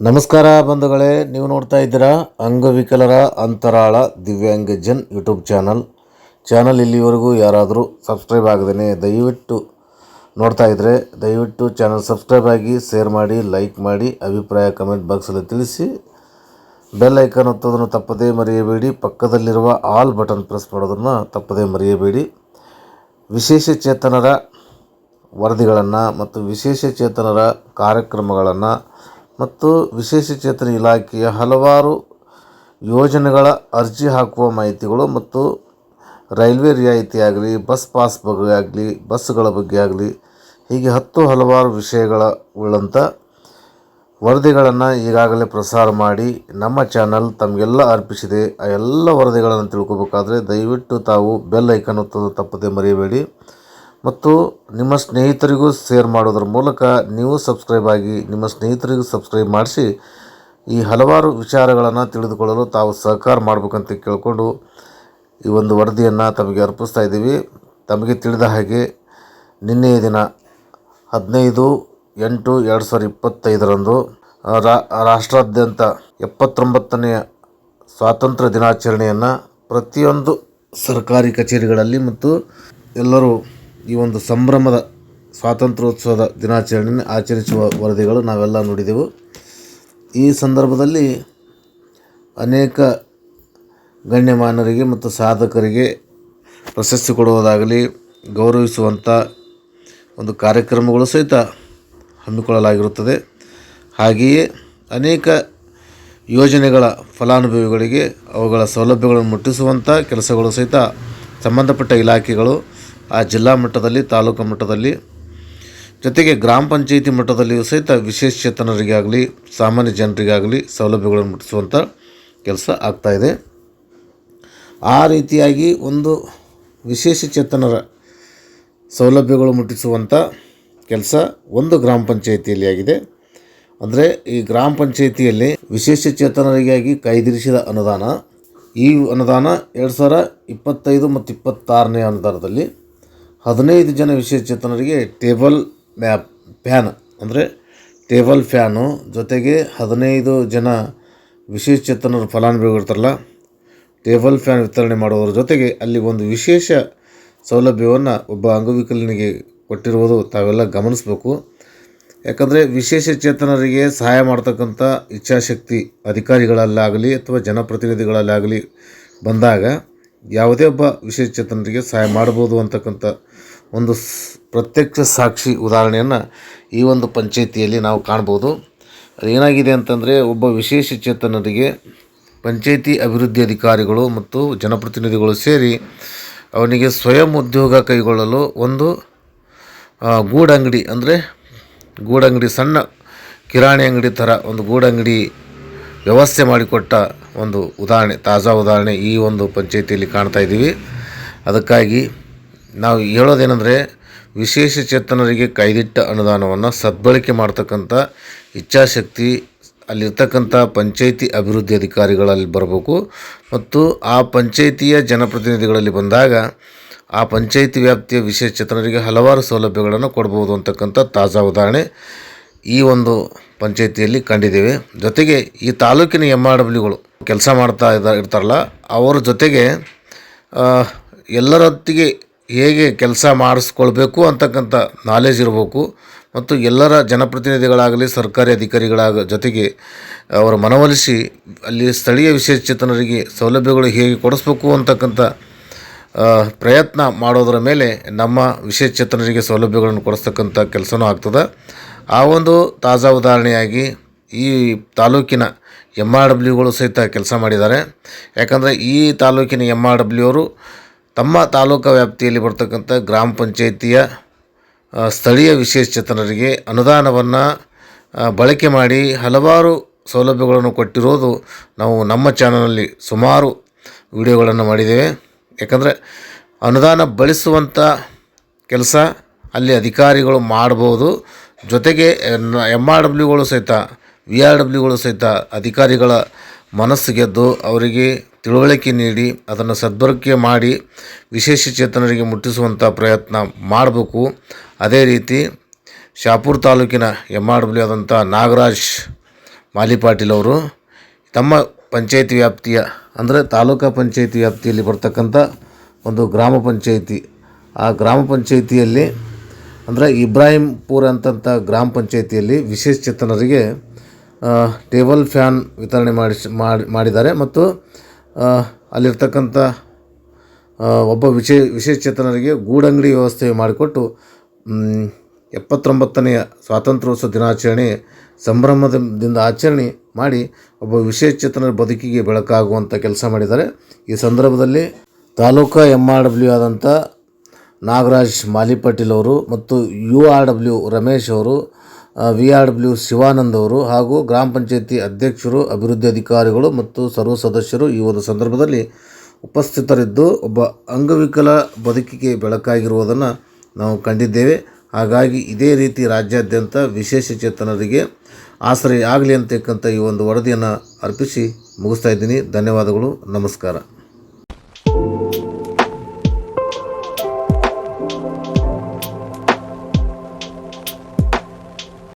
ನಮಸ್ಕಾರ ಬಂಧುಗಳೇ, ನೀವು ನೋಡ್ತಾ ಇದ್ದೀರಾ ಅಂಗವಿಕಲರ ಅಂತರಾಳ ದಿವ್ಯಾಂಗ ಜನ್ ಯೂಟ್ಯೂಬ್ ಚಾನಲ್. ಚಾನಲ್ ಇಲ್ಲಿವರೆಗೂ ಯಾರಾದರೂ ಸಬ್ಸ್ಕ್ರೈಬ್ ಆಗದೇ ದಯವಿಟ್ಟು ನೋಡ್ತಾ ಇದ್ದರೆ ದಯವಿಟ್ಟು ಚಾನಲ್ ಸಬ್ಸ್ಕ್ರೈಬ್ ಆಗಿ, ಶೇರ್ ಮಾಡಿ, ಲೈಕ್ ಮಾಡಿ, ಅಭಿಪ್ರಾಯ ಕಮೆಂಟ್ ಬಾಕ್ಸಲ್ಲಿ ತಿಳಿಸಿ. ಬೆಲ್ ಐಕಾನ್ ಒತ್ತೋದನ್ನು ತಪ್ಪದೇ ಮರೆಯಬೇಡಿ, ಪಕ್ಕದಲ್ಲಿರುವ ಆಲ್ ಬಟನ್ ಪ್ರೆಸ್ ಮಾಡೋದನ್ನು ತಪ್ಪದೇ ಮರೆಯಬೇಡಿ. ವಿಶೇಷ ಚೇತನರ ವರದಿಗಳನ್ನು ಮತ್ತು ವಿಶೇಷ ಚೇತನರ ಕಾರ್ಯಕ್ರಮಗಳನ್ನು ಮತ್ತು ವಿಶೇಷ ಚೇತನ ಇಲಾಖೆಯ ಹಲವಾರು ಯೋಜನೆಗಳ ಅರ್ಜಿ ಹಾಕುವ ಮಾಹಿತಿಗಳು ಮತ್ತು ರೈಲ್ವೆ ರಿಯಾಯಿತಿ ಆಗಲಿ, ಬಸ್ ಪಾಸ್ ಬಗ್ಗೆ ಆಗಲಿ, ಬಸ್ಸುಗಳ ಬಗ್ಗೆ ಆಗಲಿ, ಹೀಗೆ ಹತ್ತು ಹಲವಾರು ವಿಷಯಗಳ ಉಳ್ಳಂಥ ವರದಿಗಳನ್ನು ಈಗಾಗಲೇ ಪ್ರಸಾರ ಮಾಡಿ ನಮ್ಮ ಚಾನಲ್ ತಮಗೆಲ್ಲ ಅರ್ಪಿಸಿದೆ. ಆ ಎಲ್ಲ ವರದಿಗಳನ್ನು ತಿಳ್ಕೊಬೇಕಾದ್ರೆ ದಯವಿಟ್ಟು ತಾವು ಬೆಲ್ ಐಕನ್ ಒತ್ತೋದು ತಪ್ಪದೆ ಮರೆಯಬೇಡಿ. ಮತ್ತು ನಿಮ್ಮ ಸ್ನೇಹಿತರಿಗೂ ಶೇರ್ ಮಾಡೋದ್ರ ಮೂಲಕ ನೀವು ಸಬ್ಸ್ಕ್ರೈಬ್ ಆಗಿ ನಿಮ್ಮ ಸ್ನೇಹಿತರಿಗೂ ಸಬ್ಸ್ಕ್ರೈಬ್ ಮಾಡಿಸಿ ಈ ಹಲವಾರು ವಿಚಾರಗಳನ್ನು ತಿಳಿದುಕೊಳ್ಳಲು ತಾವು ಸಹಕಾರ ಮಾಡಬೇಕಂತ ಕೇಳಿಕೊಂಡು ಈ ಒಂದು ವರದಿಯನ್ನು ತಮಗೆ ಅರ್ಪಿಸ್ತಾ ಇದ್ದೀವಿ. ತಮಗೆ ತಿಳಿದ ಹಾಗೆ ನಿನ್ನೆಯ ದಿನ ಹದಿನೈದು ಎಂಟು ಎರಡು ಸಾವಿರದ ಇಪ್ಪತ್ತೈದರಂದು ರಾ, ರಾಷ್ಟ್ರಾದ್ಯಂತ ಎಪ್ಪತ್ತೊಂಬತ್ತನೆಯ ಸ್ವಾತಂತ್ರ್ಯ ದಿನಾಚರಣೆಯನ್ನು ಪ್ರತಿಯೊಂದು ಸರ್ಕಾರಿ ಕಚೇರಿಗಳಲ್ಲಿ ಮತ್ತು ಎಲ್ಲರೂ ಈ ಒಂದು ಸಂಭ್ರಮದ ಸ್ವಾತಂತ್ರ್ಯೋತ್ಸವದ ದಿನಾಚರಣೆಯನ್ನು ಆಚರಿಸುವ ವರದಿಗಳು ನಾವೆಲ್ಲ ನೋಡಿದೆವು. ಈ ಸಂದರ್ಭದಲ್ಲಿ ಅನೇಕ ಗಣ್ಯಮಾನರಿಗೆ ಮತ್ತು ಸಾಧಕರಿಗೆ ಪ್ರಶಸ್ತಿ ಕೊಡುವುದಾಗಲಿ ಗೌರವಿಸುವಂಥ ಒಂದು ಕಾರ್ಯಕ್ರಮಗಳು ಸಹಿತ ಹಮ್ಮಿಕೊಳ್ಳಲಾಗಿರುತ್ತದೆ. ಹಾಗೆಯೇ ಅನೇಕ ಯೋಜನೆಗಳ ಫಲಾನುಭವಿಗಳಿಗೆ ಅವುಗಳ ಸೌಲಭ್ಯಗಳನ್ನು ಮುಟ್ಟಿಸುವಂಥ ಕೆಲಸಗಳು ಸಹಿತ ಸಂಬಂಧಪಟ್ಟ ಇಲಾಖೆಗಳು ಆ ಜಿಲ್ಲಾ ಮಟ್ಟದಲ್ಲಿ, ತಾಲೂಕು ಮಟ್ಟದಲ್ಲಿ, ಜೊತೆಗೆ ಗ್ರಾಮ ಪಂಚಾಯಿತಿ ಮಟ್ಟದಲ್ಲಿಯೂ ಸಹಿತ ವಿಶೇಷ ಚೇತನರಿಗಾಗಲಿ, ಸಾಮಾನ್ಯ ಜನರಿಗಾಗಲಿ ಸೌಲಭ್ಯಗಳನ್ನು ಮುಟ್ಟಿಸುವಂಥ ಕೆಲಸ ಆಗ್ತಾಯಿದೆ ಆ ರೀತಿಯಾಗಿ ಒಂದು ವಿಶೇಷ ಚೇತನರ ಸೌಲಭ್ಯಗಳು ಮುಟ್ಟಿಸುವಂಥ ಕೆಲಸ ಒಂದು ಗ್ರಾಮ ಪಂಚಾಯಿತಿಯಲ್ಲಿ ಆಗಿದೆ. ಅಂದರೆ ಈ ಗ್ರಾಮ ಪಂಚಾಯಿತಿಯಲ್ಲಿ ವಿಶೇಷ ಚೇತನರಿಗಾಗಿ ಕಾಯ್ದಿರಿಸಿದ ಅನುದಾನ, ಈ ಅನುದಾನ ಎರಡು ಸಾವಿರ ಇಪ್ಪತ್ತೈದು ಮತ್ತು ಇಪ್ಪತ್ತಾರನೇ ಅನುದಾನದಲ್ಲಿ ಹದಿನೈದು ಜನ ವಿಶೇಷ ಚೇತನರಿಗೆ ಟೇಬಲ್ ಮ್ಯಾಪ್ ಫ್ಯಾನ್ ಅಂದರೆ ಟೇಬಲ್ ಫ್ಯಾನು ಜೊತೆಗೆ ಹದಿನೈದು ಜನ ವಿಶೇಷ ಫಲಾನುಭವಿಗಳು ಇರ್ತಾರಲ್ಲ ಟೇಬಲ್ ಫ್ಯಾನ್ ವಿತರಣೆ ಮಾಡುವುದರ ಜೊತೆಗೆ ಅಲ್ಲಿ ಒಂದು ವಿಶೇಷ ಸೌಲಭ್ಯವನ್ನು ಒಬ್ಬ ಅಂಗವಿಕಲನಿಗೆ ಕೊಟ್ಟಿರುವುದು ತಾವೆಲ್ಲ ಗಮನಿಸಬೇಕು. ಯಾಕಂದರೆ ವಿಶೇಷ ಚೇತನರಿಗೆ ಸಹಾಯ ಮಾಡ್ತಕ್ಕಂಥ ಇಚ್ಛಾಶಕ್ತಿ ಅಧಿಕಾರಿಗಳಲ್ಲಾಗಲಿ ಅಥವಾ ಜನಪ್ರತಿನಿಧಿಗಳಲ್ಲಾಗಲಿ ಬಂದಾಗ ಯಾವುದೇ ಒಬ್ಬ ವಿಶೇಷ ಚೇತನರಿಗೆ ಸಹಾಯ ಮಾಡ್ಬೋದು ಅಂತಕ್ಕಂಥ ಒಂದು ಸ್ ಪ್ರತ್ಯಕ್ಷ ಸಾಕ್ಷಿ ಉದಾಹರಣೆಯನ್ನು ಈ ಒಂದು ಪಂಚಾಯಿತಿಯಲ್ಲಿ ನಾವು ಕಾಣ್ಬೋದು. ಏನಾಗಿದೆ ಅಂತಂದರೆ ಒಬ್ಬ ವಿಶೇಷ ಚೇತನರಿಗೆ ಪಂಚಾಯಿತಿ ಅಭಿವೃದ್ಧಿ ಅಧಿಕಾರಿಗಳು ಮತ್ತು ಜನಪ್ರತಿನಿಧಿಗಳು ಸೇರಿ ಅವನಿಗೆ ಸ್ವಯಂ ಉದ್ಯೋಗ ಕೈಗೊಳ್ಳಲು ಒಂದು ಗೂಡಂಗಡಿ ಅಂದರೆ ಗೂಡಂಗಡಿ ಸಣ್ಣ ಕಿರಾಣಿ ಅಂಗಡಿ ಥರ ಒಂದು ಗೂಡಂಗಡಿ ವ್ಯವಸ್ಥೆ ಮಾಡಿಕೊಟ್ಟ ಒಂದು ಉದಾಹರಣೆ, ತಾಜಾ ಉದಾಹರಣೆ ಈ ಒಂದು ಪಂಚಾಯಿತಿಯಲ್ಲಿ ಕಾಣ್ತಾ ಇದ್ದೀವಿ. ಅದಕ್ಕಾಗಿ ನಾವು ಹೇಳೋದೇನೆಂದರೆ ವಿಶೇಷ ಚೇತನರಿಗೆ ಕೈದಿಟ್ಟ ಅನುದಾನವನ್ನು ಸದ್ಬಳಕೆ ಮಾಡ್ತಕ್ಕಂಥ ಇಚ್ಛಾಶಕ್ತಿ, ಅಲ್ಲಿರ್ತಕ್ಕಂಥ ಪಂಚಾಯಿತಿ ಅಭಿವೃದ್ಧಿ ಅಧಿಕಾರಿಗಳಲ್ಲಿ ಬರಬೇಕು. ಮತ್ತು ಆ ಪಂಚಾಯಿತಿಯ ಜನಪ್ರತಿನಿಧಿಗಳಲ್ಲಿ ಬಂದಾಗ ಆ ಪಂಚಾಯಿತಿ ವ್ಯಾಪ್ತಿಯ ವಿಶೇಷ ಚೇತನರಿಗೆ ಹಲವಾರು ಸೌಲಭ್ಯಗಳನ್ನು ಕೊಡ್ಬೋದು ಅಂತಕ್ಕಂಥ ತಾಜಾ ಉದಾಹರಣೆ ಈ ಒಂದು ಪಂಚಾಯಿತಿಯಲ್ಲಿ ಕಂಡಿದ್ದೇವೆ. ಜೊತೆಗೆ ಈ ತಾಲೂಕಿನ ಎಂ ಆರ್ ಡಬ್ಲ್ಯೂಗಳು ಕೆಲಸ ಮಾಡ್ತಾ ಇದ್ದ ಇರ್ತಾರಲ್ಲ, ಅವರ ಜೊತೆಗೆ ಎಲ್ಲರೊತ್ತಿಗೆ ಹೇಗೆ ಕೆಲಸ ಮಾಡಿಸ್ಕೊಳ್ಬೇಕು ಅಂತಕ್ಕಂಥ ನಾಲೆಜ್ ಇರಬೇಕು ಮತ್ತು ಎಲ್ಲರ ಜನಪ್ರತಿನಿಧಿಗಳಾಗಲಿ, ಸರ್ಕಾರಿ ಅಧಿಕಾರಿಗಳಾಗ, ಜೊತೆಗೆ ಅವರ ಮನವೊಲಿಸಿ ಅಲ್ಲಿ ಸ್ಥಳೀಯ ವಿಶೇಷ ಚೇತನರಿಗೆ ಸೌಲಭ್ಯಗಳು ಹೇಗೆ ಕೊಡಿಸ್ಬೇಕು ಅಂತಕ್ಕಂಥ ಪ್ರಯತ್ನ ಮಾಡೋದರ ಮೇಲೆ ನಮ್ಮ ವಿಶೇಷ ಚೇತನರಿಗೆ ಸೌಲಭ್ಯಗಳನ್ನು ಕೊಡಿಸ್ತಕ್ಕಂಥ ಕೆಲಸನೂ ಆಗ್ತದೆ. ಆ ಒಂದು ತಾಜಾ ಉದಾಹರಣೆಯಾಗಿ ಈ ತಾಲೂಕಿನ ಎಂ ಆರ್ ಡಬ್ಲ್ಯೂಗಳು ಸಹಿತ ಕೆಲಸ ಮಾಡಿದ್ದಾರೆ. ಯಾಕಂದರೆ ಈ ತಾಲೂಕಿನ ಎಂ ಆರ್ ಡಬ್ಲ್ಯೂ ಅವರು ತಮ್ಮ ತಾಲೂಕು ವ್ಯಾಪ್ತಿಯಲ್ಲಿ ಬರ್ತಕ್ಕಂಥ ಗ್ರಾಮ ಪಂಚಾಯಿತಿಯ ಸ್ಥಳೀಯ ವಿಶೇಷಚೇತನರಿಗೆ ಅನುದಾನವನ್ನು ಬಳಕೆ ಮಾಡಿ ಹಲವಾರು ಸೌಲಭ್ಯಗಳನ್ನು ಕೊಟ್ಟಿರೋದು ನಾವು ನಮ್ಮ ಚಾನಲಲ್ಲಿ ಸುಮಾರು ವಿಡಿಯೋಗಳನ್ನು ಮಾಡಿದ್ದೇವೆ. ಯಾಕಂದರೆ ಅನುದಾನ ಬಳಸುವಂಥ ಕೆಲಸ ಅಲ್ಲಿ ಅಧಿಕಾರಿಗಳು ಮಾಡ್ಬೋದು. ಜೊತೆಗೆ ಎಂ ಆರ್ ಡಬ್ಲ್ಯೂಗಳು ಸಹಿತ ವಿ ಆರ್ ಡಬ್ಲ್ಯೂಗಳು ಸಹಿತ ಅಧಿಕಾರಿಗಳ ಮನಸ್ಸು ಗೆದ್ದು ಅವರಿಗೆ ತಿಳುವಳಿಕೆ ನೀಡಿ ಅದನ್ನು ಸದ್ಬಳಕೆ ಮಾಡಿ ವಿಶೇಷ ಚೇತನರಿಗೆ ಮುಟ್ಟಿಸುವಂಥ ಪ್ರಯತ್ನ ಮಾಡಬೇಕು. ಅದೇ ರೀತಿ ಶಾಪುರ ತಾಲೂಕಿನ ಎಂ ಆರ್ ಡಬ್ಲ್ಯೂ ಆದಂಥ ನಾಗರಾಜ್ ಮಾಲಿಪಾಟೀಲ್ ಅವರು ತಮ್ಮ ಪಂಚಾಯತಿ ವ್ಯಾಪ್ತಿಯ ಅಂದರೆ ತಾಲೂಕಾ ಪಂಚಾಯತಿ ವ್ಯಾಪ್ತಿಯಲ್ಲಿ ಬರ್ತಕ್ಕಂಥ ಒಂದು ಗ್ರಾಮ ಪಂಚಾಯತಿ. ಆ ಗ್ರಾಮ ಪಂಚಾಯತಿಯಲ್ಲಿ ಅಂದರೆ ಇಬ್ರಾಹಿಂಪುರ ಅಂತಂಥ ಗ್ರಾಮ ಪಂಚಾಯತಿಯಲ್ಲಿ ವಿಶೇಷಚೇತನರಿಗೆ ಆ, ಟೇಬಲ್ ಫ್ಯಾನ್ ವಿತರಣೆ ಮಾಡಿಸಿ, ಮಾಡಿ, ಮಾಡಿದ್ದಾರೆ ಮತ್ತು ಅಲ್ಲಿರ್ತಕ್ಕಂಥ ಒಬ್ಬ ವಿಶೇ, ವಿಶೇಷಚೇತನರಿಗೆ ಗೂಡಂಗಡಿ ವ್ಯವಸ್ಥೆ ಮಾಡಿಕೊಟ್ಟು ಎಪ್ಪತ್ತೊಂಬತ್ತನೆಯ ಸ್ವಾತಂತ್ರ್ಯೋತ್ಸವ ದಿನಾಚರಣೆ ಸಂಭ್ರಮದಿಂದ ಆಚರಣೆ ಮಾಡಿ ಒಬ್ಬ ವಿಶೇಷಚೇತನರ ಬದುಕಿಗೆ ಬೆಳಕಾಗುವಂಥ ಕೆಲಸ ಮಾಡಿದ್ದಾರೆ. ಈ ಸಂದರ್ಭದಲ್ಲಿ ತಾಲೂಕಾ ಎಂ ಆರ್ ಡಬ್ಲ್ಯೂ ಆದಂಥ ನಾಗರಾಜ್ ಮಾಲಿಪಾಟೀಲ್ ಅವರು ಮತ್ತು ಯು ಆರ್ ಡಬ್ಲ್ಯೂ ರಮೇಶ್ ಅವರು ವಿ ಆರ್ ಡಬ್ಲ್ಯೂ ಶಿವಾನಂದ್ ಅವರು ಹಾಗೂ ಗ್ರಾಮ ಪಂಚಾಯತಿ ಅಧ್ಯಕ್ಷರು, ಅಭಿವೃದ್ಧಿ ಅಧಿಕಾರಿಗಳು ಮತ್ತು ಸರ್ವ ಸದಸ್ಯರು ಈ ಒಂದು ಸಂದರ್ಭದಲ್ಲಿ ಉಪಸ್ಥಿತರಿದ್ದು ಒಬ್ಬ ಅಂಗವಿಕಲ ಬದುಕಿಗೆ ಬೆಳಕಾಗಿರುವುದನ್ನು ನಾವು ಕಂಡಿದ್ದೇವೆ. ಹಾಗಾಗಿ ಇದೇ ರೀತಿ ರಾಜ್ಯಾದ್ಯಂತ ವಿಶೇಷ ಚೇತನರಿಗೆ ಆಸರೆ ಆಗಲಿ ಅಂತಕ್ಕಂಥ ಈ ಒಂದು ವರದಿಯನ್ನು ಅರ್ಪಿಸಿ ಮುಗಿಸ್ತಾ ಇದ್ದೀನಿ. ಧನ್ಯವಾದಗಳು. ನಮಸ್ಕಾರ.